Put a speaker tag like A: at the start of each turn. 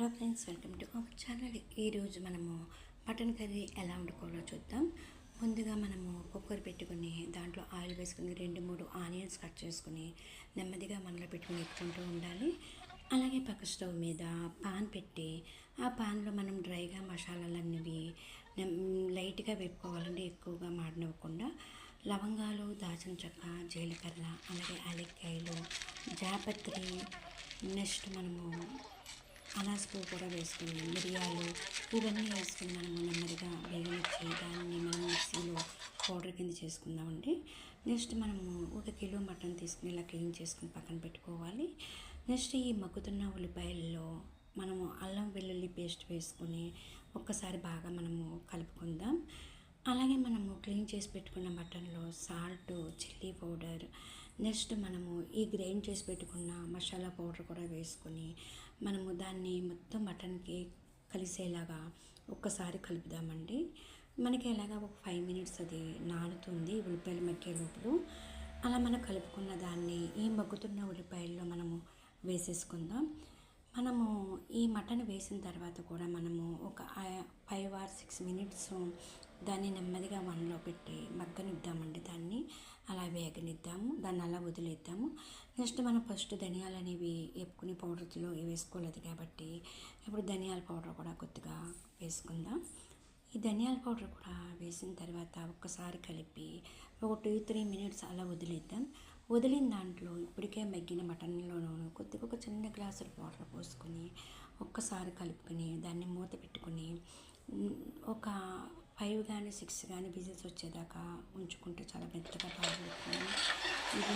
A: Hello friends welcome to our channel. ఈరోజు మనము mutton curry ఎలా వండుకోవాలో చూద్దాం. ముందుగా మనము కుక్కర్ పెట్టుకుని దాంట్లో ఆయిల్ వేసుకుని రెండు మూడు ఆనియన్స్ కట్ చేసుకుని నెమ్మదిగా మనలో పెట్టుకుని ఎత్తుకుంటూ ఉండాలి. అలాగే పక్క స్టవ్ మీద పాన్ పెట్టి ఆ పాన్లో మనం డ్రైగా మసాలాలన్నవి నెమ్- లైట్గా వేపుకోవాలంటే ఎక్కువగా మాడనివ్వకుండా లవంగాలు దాచిన చెక్క జీలకర్ర అలాగే అలెక్కాయలు జాపత్రి నెక్స్ట్ మనము అనాస్ పువ్వు కూడా వేసుకుని మిరియాలు ఇవన్నీ వేసుకుని మనం నెమ్మదిగా వేగనిచ్చి దాన్ని మనం మిక్సీలో పౌడర్ కింద చేసుకుందామండి. నెక్స్ట్ మనము ఒక కిలో మటన్ తీసుకుని ఇలా క్లీన్ చేసుకుని పక్కన పెట్టుకోవాలి. నెక్స్ట్ ఈ మగ్గుతున్న ఉల్లిపాయల్లో మనము అల్లం వెల్లుల్లి పేస్ట్ వేసుకుని ఒక్కసారి బాగా మనము కలుపుకుందాం. అలాగే మనము క్లీన్ చేసి పెట్టుకున్న మటన్లో సాల్ట్ చిల్లీ పౌడర్ నెక్స్ట్ మనము ఈ గ్రైండ్ చేసి పెట్టుకున్న మసాలా పౌడర్ కూడా వేసుకొని మనము దాన్ని మొత్తం మటన్కి కలిసేలాగా ఒక్కసారి కలుపుదామండి. మనకి ఎలాగా ఒక ఫైవ్ మినిట్స్ అది నానుతుంది ఉల్లిపాయలు మగ్గే లోపల అలా మనం కలుపుకున్న దాన్ని ఈ మగ్గుతున్న ఉల్లిపాయల్లో మనము వేసేసుకుందాం. మనము ఈ మటన్ వేసిన తర్వాత కూడా మనము ఒక ఫైవ్ ఆర్ సిక్స్ మినిట్స్ దాన్ని నెమ్మదిగా వన్లో పెట్టి మగ్గనిద్దామండి దాన్ని. వేగనిద్దాము దాన్ని అలా వదిలేద్దాము. నెక్స్ట్ మనం ఫస్ట్ ధనియాలు అనేవి వేపుకుని పౌడర్లో వేసుకోలేదు కాబట్టి ఇప్పుడు ధనియాల పౌడర్ కూడా కొద్దిగా వేసుకుందాం. ఈ ధనియాల పౌడర్ కూడా వేసిన తర్వాత ఒక్కసారి కలిపి ఒక టూ త్రీ మినిట్స్ అలా వదిలేద్దాం. వదిలిన దాంట్లో ఇప్పటికే మగ్గిన మటన్లోనూ కొద్దిగా ఒక చిన్న గ్లాసుల పౌడర్ పోసుకొని ఒక్కసారి కలుపుకొని దాన్ని మూత పెట్టుకొని ఒక ఫైవ్ కానీ సిక్స్ కానీ విజిల్స్ వచ్చేదాకా ఉంచుకుంటే చాలా మెత్తగా బాగుంటుంది. ఇది